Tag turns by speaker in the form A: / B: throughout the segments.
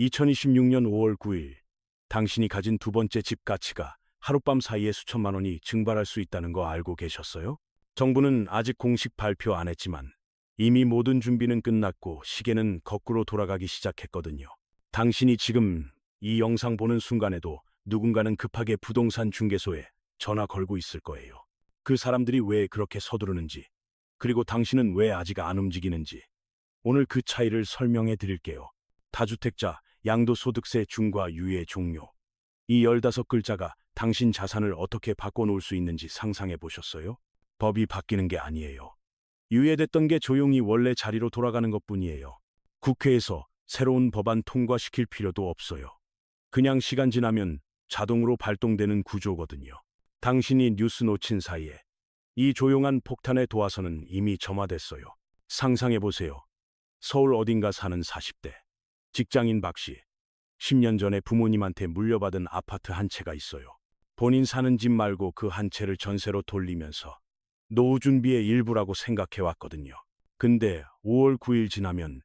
A: 2026년 5월 9일 당신이 가진 두 번째 집 가치가 하룻밤 사이에 수천만 원이 증발할 수 있다는 거 알고 계셨어요? 정부는 아직 공식 발표 안 했지만 이미 모든 준비는 끝났고 시계는 거꾸로 돌아가기 시작했거든요. 당신이 지금 이 영상 보는 순간에도 누군가는 급하게 부동산 중개소에 전화 걸고 있을 거예요. 그 사람들이 왜 그렇게 서두르는지, 그리고 당신은 왜 아직 안 움직이는지, 오늘 그 차이를 설명해 드릴게요. 다주택자, 양도소득세 중과 유예 종료. 이 15글자가 당신 자산을 어떻게 바꿔놓을 수 있는지 상상해 보셨어요? 법이 바뀌는 게 아니에요. 유예됐던 게 조용히 원래 자리로 돌아가는 것 뿐이에요. 국회에서 새로운 법안 통과시킬 필요도 없어요. 그냥 시간 지나면 자동으로 발동되는 구조거든요. 당신이 뉴스 놓친 사이에 이 조용한 폭탄의 도화선은 이미 점화됐어요. 상상해 보세요. 서울 어딘가 사는 40대. 직장인 박 씨. 10년 전에 부모님한테 물려받은 아파트 한 채가 있어요. 본인 사는 집 말고 그 한 채를 전세로 돌리면서 노후 준비의 일부라고 생각해 왔거든요. 근데 5월 9일 지나면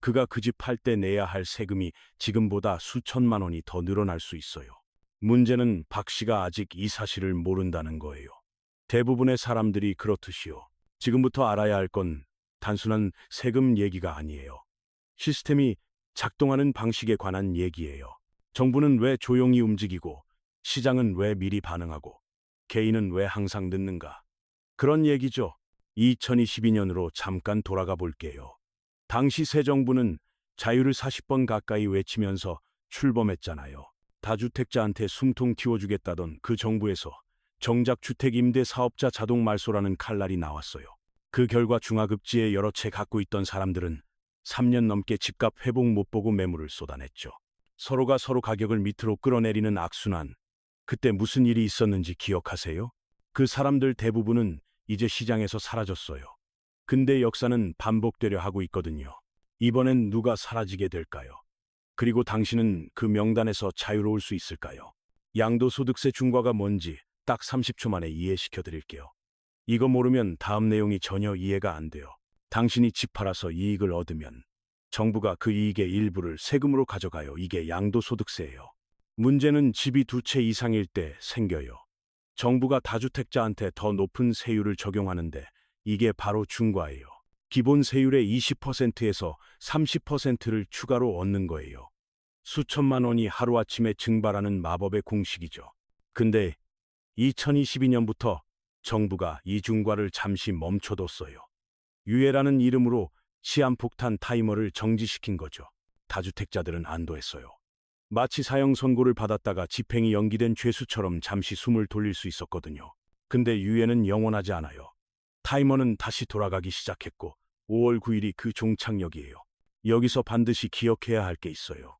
A: 그가 그 집 팔 때 내야 할 세금이 지금보다 수천만 원이 더 늘어날 수 있어요. 문제는 박 씨가 아직 이 사실을 모른다는 거예요. 대부분의 사람들이 그렇듯이요. 지금부터 알아야 할 건 단순한 세금 얘기가 아니에요. 시스템이 작동하는 방식에 관한 얘기예요. 정부는 왜 조용히 움직이고, 시장은 왜 미리 반응하고, 개인은 왜 항상 늦는가. 그런 얘기죠. 2022년으로 잠깐 돌아가 볼게요. 당시 새 정부는 자유를 40번 가까이 외치면서 출범했잖아요. 다주택자한테 숨통 틔워주겠다던 그 정부에서 정작 주택 임대 사업자 자동 말소라는 칼날이 나왔어요. 그 결과 중하급지에 여러 채 갖고 있던 사람들은 3년 넘게 집값 회복 못 보고 매물을 쏟아냈죠. 서로가 서로 가격을 밑으로 끌어내리는 악순환. 그때 무슨 일이 있었는지 기억하세요? 그 사람들 대부분은 이제 시장에서 사라졌어요. 근데 역사는 반복되려 하고 있거든요. 이번엔 누가 사라지게 될까요? 그리고 당신은 그 명단에서 자유로울 수 있을까요? 양도소득세 중과가 뭔지 딱 30초 만에 이해시켜 드릴게요. 이거 모르면 다음 내용이 전혀 이해가 안 돼요. 당신이 집 팔아서 이익을 얻으면 정부가 그 이익의 일부를 세금으로 가져가요. 이게 양도소득세예요. 문제는 집이 두 채 이상일 때 생겨요. 정부가 다주택자한테 더 높은 세율을 적용하는데 이게 바로 중과예요. 기본 세율의 20%에서 30%를 추가로 얻는 거예요. 수천만 원이 하루아침에 증발하는 마법의 공식이죠. 근데 2022년부터 정부가 이 중과를 잠시 멈춰뒀어요. 유예라는 이름으로 시한폭탄 타이머를 정지시킨 거죠. 다주택자들은 안도했어요. 마치 사형 선고를 받았다가 집행이 연기된 죄수처럼 잠시 숨을 돌릴 수 있었거든요. 근데 유예는 영원하지 않아요. 타이머는 다시 돌아가기 시작했고 5월 9일이 그 종착역이에요. 여기서 반드시 기억해야 할 게 있어요.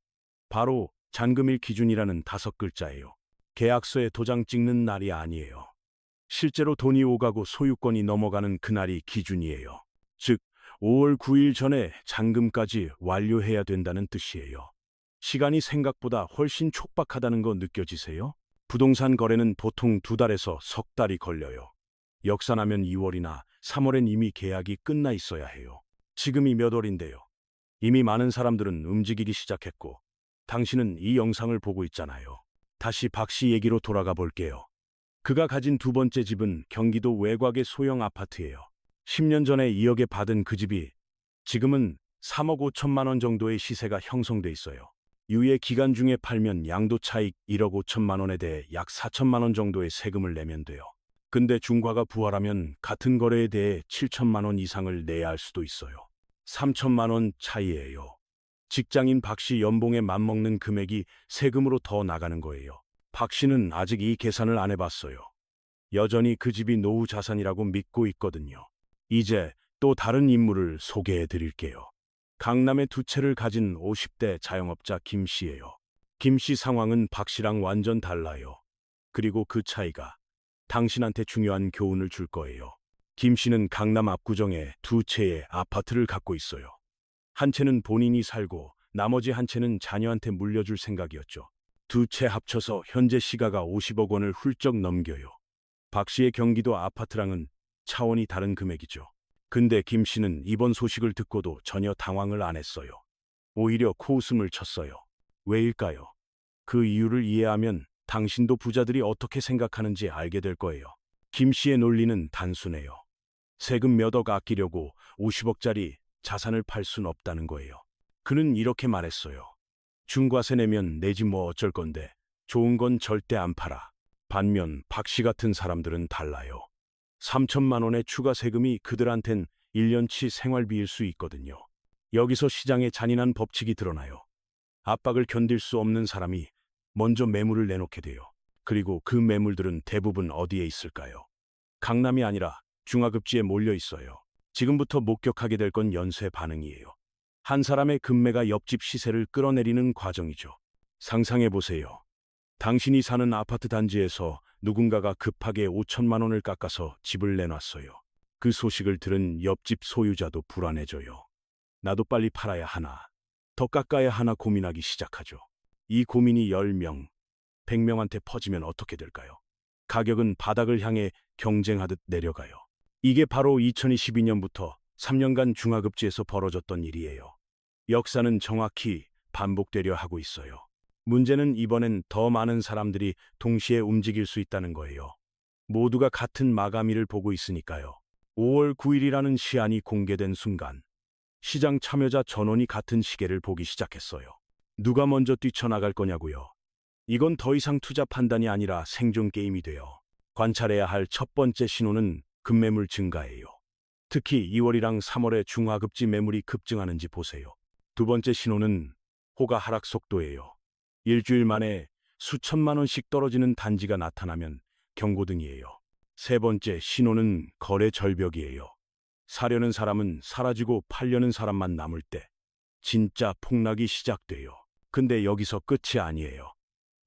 A: 바로 잔금일 기준이라는 다섯 글자예요. 계약서에 도장 찍는 날이 아니에요. 실제로 돈이 오가고 소유권이 넘어가는 그날이 기준이에요. 즉, 5월 9일 전에 잔금까지 완료해야 된다는 뜻이에요. 시간이 생각보다 훨씬 촉박하다는 거 느껴지세요? 부동산 거래는 보통 두 달에서 석 달이 걸려요. 역산하면 2월이나 3월엔 이미 계약이 끝나 있어야 해요. 지금이 몇 월인데요. 이미 많은 사람들은 움직이기 시작했고, 당신은 이 영상을 보고 있잖아요. 다시 박 씨 얘기로 돌아가 볼게요. 그가 가진 두 번째 집은 경기도 외곽의 소형 아파트예요. 10년 전에 2억에 받은 그 집이 지금은 3억 5천만 원 정도의 시세가 형성돼 있어요. 유예 기간 중에 팔면 양도 차익 1억 5천만 원에 대해 약 4천만 원 정도의 세금을 내면 돼요. 근데 중과가 부활하면 같은 거래에 대해 7천만 원 이상을 내야 할 수도 있어요. 3천만 원 차이예요. 직장인 박 씨 연봉에 맞먹는 금액이 세금으로 더 나가는 거예요. 박 씨는 아직 이 계산을 안 해봤어요. 여전히 그 집이 노후 자산이라고 믿고 있거든요. 이제 또 다른 인물을 소개해 드릴게요. 강남에 두 채를 가진 50대 자영업자 김 씨예요. 김 씨 상황은 박 씨랑 완전 달라요. 그리고 그 차이가 당신한테 중요한 교훈을 줄 거예요. 김 씨는 강남 압구정에 두 채의 아파트를 갖고 있어요. 한 채는 본인이 살고 나머지 한 채는 자녀한테 물려줄 생각이었죠. 두 채 합쳐서 현재 시가가 50억 원을 훌쩍 넘겨요. 박 씨의 경기도 아파트랑은 차원이 다른 금액이죠. 근데 김 씨는 이번 소식을 듣고도 전혀 당황을 안 했어요. 오히려 코웃음을 쳤어요. 왜일까요? 그 이유를 이해하면 당신도 부자들이 어떻게 생각하는지 알게 될 거예요. 김 씨의 논리는 단순해요. 세금 몇 억 아끼려고 50억짜리 자산을 팔 순 없다는 거예요. 그는 이렇게 말했어요. 중과세 내면 내지 뭐 어쩔 건데 좋은 건 절대 안 팔아. 반면 박 씨 같은 사람들은 달라요. 3천만 원의 추가 세금이 그들한텐 1년치 생활비일 수 있거든요. 여기서 시장의 잔인한 법칙이 드러나요. 압박을 견딜 수 없는 사람이 먼저 매물을 내놓게 돼요. 그리고 그 매물들은 대부분 어디에 있을까요? 강남이 아니라 중하급지에 몰려 있어요. 지금부터 목격하게 될 건 연쇄 반응이에요. 한 사람의 금매가 옆집 시세를 끌어내리는 과정이죠. 상상해 보세요. 당신이 사는 아파트 단지에서 누군가가 급하게 5천만 원을 깎아서 집을 내놨어요. 그 소식을 들은 옆집 소유자도 불안해져요. 나도 빨리 팔아야 하나, 더 깎아야 하나 고민하기 시작하죠. 이 고민이 10명, 100명한테 퍼지면 어떻게 될까요? 가격은 바닥을 향해 경쟁하듯 내려가요. 이게 바로 2022년부터 3년간 중하급지에서 벌어졌던 일이에요. 역사는 정확히 반복되려 하고 있어요. 문제는 이번엔 더 많은 사람들이 동시에 움직일 수 있다는 거예요. 모두가 같은 마감일을 보고 있으니까요. 5월 9일이라는 시안이 공개된 순간 시장 참여자 전원이 같은 시계를 보기 시작했어요. 누가 먼저 뛰쳐나갈 거냐고요. 이건 더 이상 투자 판단이 아니라 생존 게임이 돼요. 관찰해야 할 첫 번째 신호는 급매물 증가예요. 특히 2월이랑 3월에 중하급지 매물이 급증하는지 보세요. 두 번째 신호는 호가 하락 속도예요. 일주일 만에 수천만 원씩 떨어지는 단지가 나타나면 경고등이에요. 세 번째 신호는 거래 절벽이에요. 사려는 사람은 사라지고 팔려는 사람만 남을 때 진짜 폭락이 시작돼요. 근데 여기서 끝이 아니에요.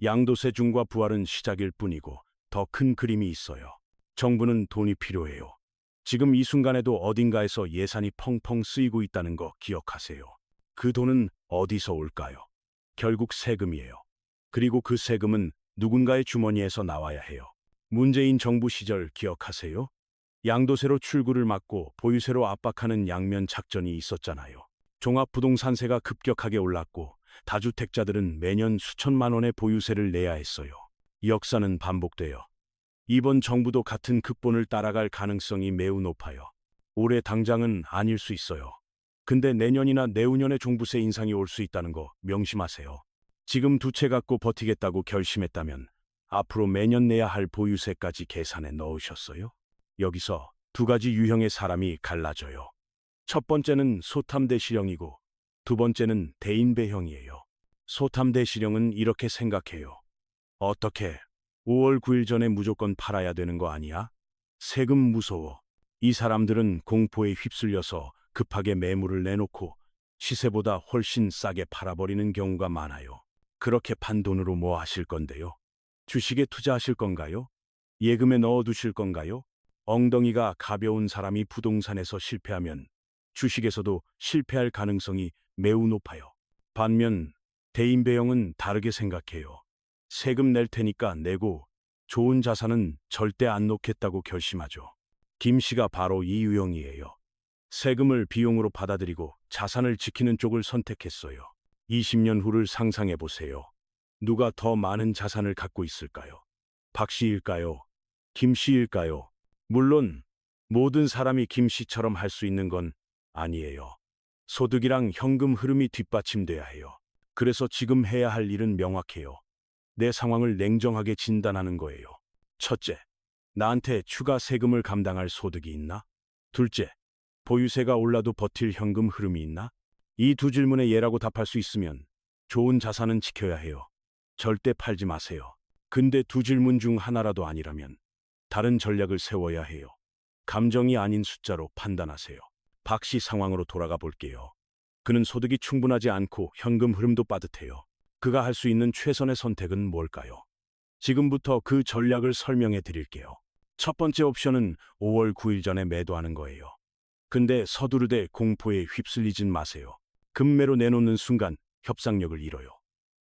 A: 양도세 중과 부활은 시작일 뿐이고 더 큰 그림이 있어요. 정부는 돈이 필요해요. 지금 이 순간에도 어딘가에서 예산이 펑펑 쓰이고 있다는 거 기억하세요. 그 돈은 어디서 올까요? 결국 세금이에요. 그리고 그 세금은 누군가의 주머니에서 나와야 해요. 문재인 정부 시절 기억하세요? 양도세로 출구를 막고 보유세로 압박하는 양면 작전이 있었잖아요. 종합부동산세가 급격하게 올랐고 다주택자들은 매년 수천만 원의 보유세를 내야 했어요. 역사는 반복돼요. 이번 정부도 같은 극본을 따라갈 가능성이 매우 높아요. 올해 당장은 아닐 수 있어요. 근데 내년이나 내후년에 종부세 인상이 올 수 있다는 거 명심하세요. 지금 두 채 갖고 버티겠다고 결심했다면 앞으로 매년 내야 할 보유세까지 계산에 넣으셨어요? 여기서 두 가지 유형의 사람이 갈라져요. 첫 번째는 소탐대시령이고 두 번째는 대인배형이에요. 소탐대시령은 이렇게 생각해요. 어떻게 5월 9일 전에 무조건 팔아야 되는 거 아니야? 세금 무서워. 이 사람들은 공포에 휩쓸려서 급하게 매물을 내놓고 시세보다 훨씬 싸게 팔아버리는 경우가 많아요. 그렇게 판 돈으로 뭐 하실 건데요? 주식에 투자하실 건가요? 예금에 넣어두실 건가요? 엉덩이가 가벼운 사람이 부동산에서 실패하면 주식에서도 실패할 가능성이 매우 높아요. 반면 대인배형은 다르게 생각해요. 세금 낼 테니까 내고 좋은 자산은 절대 안 놓겠다고 결심하죠. 김 씨가 바로 이 유형이에요. 세금을 비용으로 받아들이고 자산을 지키는 쪽을 선택했어요. 20년 후를 상상해 보세요. 누가 더 많은 자산을 갖고 있을까요? 박 씨일까요? 김 씨일까요? 물론 모든 사람이 김 씨처럼 할 수 있는 건 아니에요. 소득이랑 현금 흐름이 뒷받침돼야 해요. 그래서 지금 해야 할 일은 명확해요. 내 상황을 냉정하게 진단하는 거예요. 첫째, 나한테 추가 세금을 감당할 소득이 있나? 둘째, 보유세가 올라도 버틸 현금 흐름이 있나? 이 두 질문에 예라고 답할 수 있으면 좋은 자산은 지켜야 해요. 절대 팔지 마세요. 근데 두 질문 중 하나라도 아니라면 다른 전략을 세워야 해요. 감정이 아닌 숫자로 판단하세요. 박 씨 상황으로 돌아가 볼게요. 그는 소득이 충분하지 않고 현금 흐름도 빠듯해요. 그가 할 수 있는 최선의 선택은 뭘까요? 지금부터 그 전략을 설명해 드릴게요. 첫 번째 옵션은 5월 9일 전에 매도하는 거예요. 근데 서두르되 공포에 휩쓸리진 마세요. 금매로 내놓는 순간 협상력을 잃어요.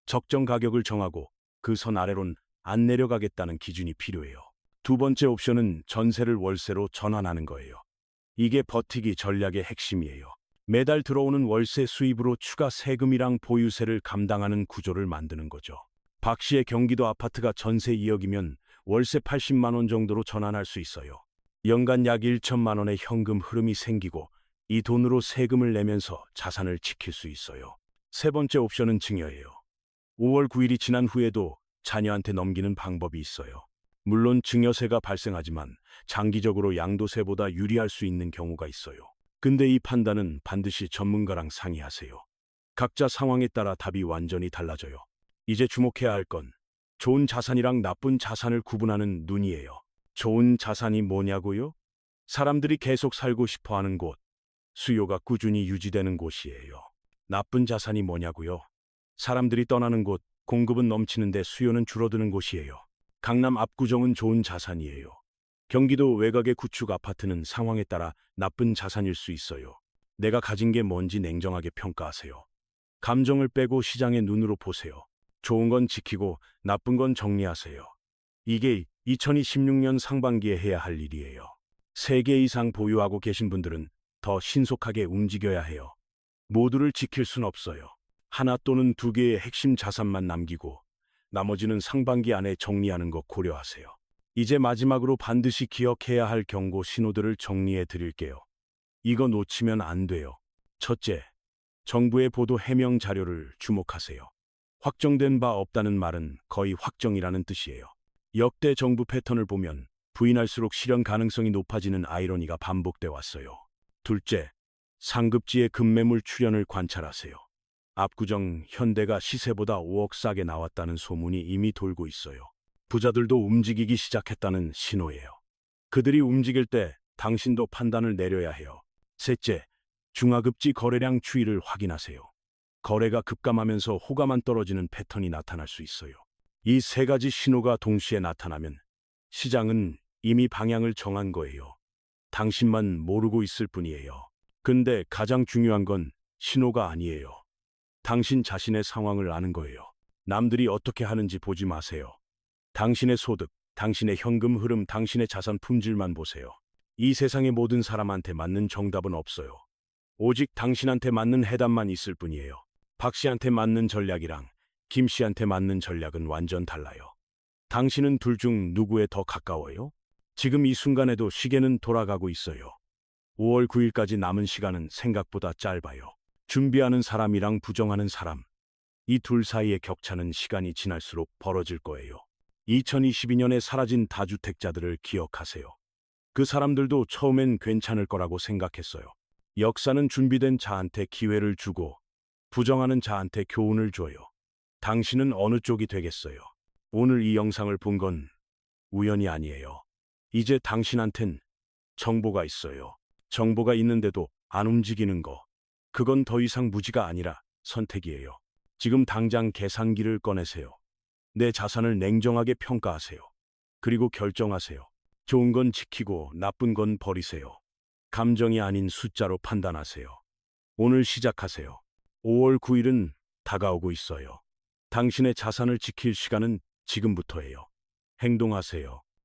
A: 적정 가격을 정하고 그 선 아래론 안 내려가겠다는 기준이 필요해요. 두 번째 옵션은 전세를 월세로 전환하는 거예요. 이게 버티기 전략의 핵심이에요. 매달 들어오는 월세 수입으로 추가 세금이랑 보유세를 감당하는 구조를 만드는 거죠. 박 씨의 경기도 아파트가 전세 2억이면 월세 80만 원 정도로 전환할 수 있어요. 연간 약 1천만 원의 현금 흐름이 생기고 이 돈으로 세금을 내면서 자산을 지킬 수 있어요. 세 번째 옵션은 증여예요. 5월 9일이 지난 후에도 자녀한테 넘기는 방법이 있어요. 물론 증여세가 발생하지만 장기적으로 양도세보다 유리할 수 있는 경우가 있어요. 근데 이 판단은 반드시 전문가랑 상의하세요. 각자 상황에 따라 답이 완전히 달라져요. 이제 주목해야 할 건 좋은 자산이랑 나쁜 자산을 구분하는 눈이에요. 좋은 자산이 뭐냐고요? 사람들이 계속 살고 싶어 하는 곳, 수요가 꾸준히 유지되는 곳이에요. 나쁜 자산이 뭐냐고요? 사람들이 떠나는 곳, 공급은 넘치는데 수요는 줄어드는 곳이에요. 강남 압구정은 좋은 자산이에요. 경기도 외곽의 구축 아파트는 상황에 따라 나쁜 자산일 수 있어요. 내가 가진 게 뭔지 냉정하게 평가하세요. 감정을 빼고 시장의 눈으로 보세요. 좋은 건 지키고 나쁜 건 정리하세요. 이게 2026년 상반기에 해야 할 일이에요. 3개 이상 보유하고 계신 분들은 더 신속하게 움직여야 해요. 모두를 지킬 순 없어요. 하나 또는 두 개의 핵심 자산만 남기고 나머지는 상반기 안에 정리하는 거 고려하세요. 이제 마지막으로 반드시 기억해야 할 경고 신호들을 정리해 드릴게요. 이거 놓치면 안 돼요. 첫째, 정부의 보도 해명 자료를 주목하세요. 확정된 바 없다는 말은 거의 확정이라는 뜻이에요. 역대 정부 패턴을 보면 부인할수록 실현 가능성이 높아지는 아이러니가 반복돼 왔어요. 둘째, 상급지의 급매물 출현을 관찰하세요. 압구정 현대가 시세보다 5억 싸게 나왔다는 소문이 이미 돌고 있어요. 부자들도 움직이기 시작했다는 신호예요. 그들이 움직일 때 당신도 판단을 내려야 해요. 셋째, 중하급지 거래량 추이를 확인하세요. 거래가 급감하면서 호가만 떨어지는 패턴이 나타날 수 있어요. 이 세 가지 신호가 동시에 나타나면 시장은 이미 방향을 정한 거예요. 당신만 모르고 있을 뿐이에요. 근데 가장 중요한 건 신호가 아니에요. 당신 자신의 상황을 아는 거예요. 남들이 어떻게 하는지 보지 마세요. 당신의 소득, 당신의 현금 흐름, 당신의 자산 품질만 보세요. 이 세상의 모든 사람한테 맞는 정답은 없어요. 오직 당신한테 맞는 해답만 있을 뿐이에요. 박 씨한테 맞는 전략이랑 김 씨한테 맞는 전략은 완전 달라요. 당신은 둘 중 누구에 더 가까워요? 지금 이 순간에도 시계는 돌아가고 있어요. 5월 9일까지 남은 시간은 생각보다 짧아요. 준비하는 사람이랑 부정하는 사람. 이 둘 사이의 격차는 시간이 지날수록 벌어질 거예요. 2022년에 사라진 다주택자들을 기억하세요. 그 사람들도 처음엔 괜찮을 거라고 생각했어요. 역사는 준비된 자한테 기회를 주고 부정하는 자한테 교훈을 줘요. 당신은 어느 쪽이 되겠어요? 오늘 이 영상을 본 건 우연이 아니에요. 이제 당신한텐 정보가 있어요. 정보가 있는데도 안 움직이는 거. 그건 더 이상 무지가 아니라 선택이에요. 지금 당장 계산기를 꺼내세요. 내 자산을 냉정하게 평가하세요. 그리고 결정하세요. 좋은 건 지키고 나쁜 건 버리세요. 감정이 아닌 숫자로 판단하세요. 오늘 시작하세요. 5월 9일은 다가오고 있어요. 당신의 자산을 지킬 시간은 지금부터예요. 행동하세요.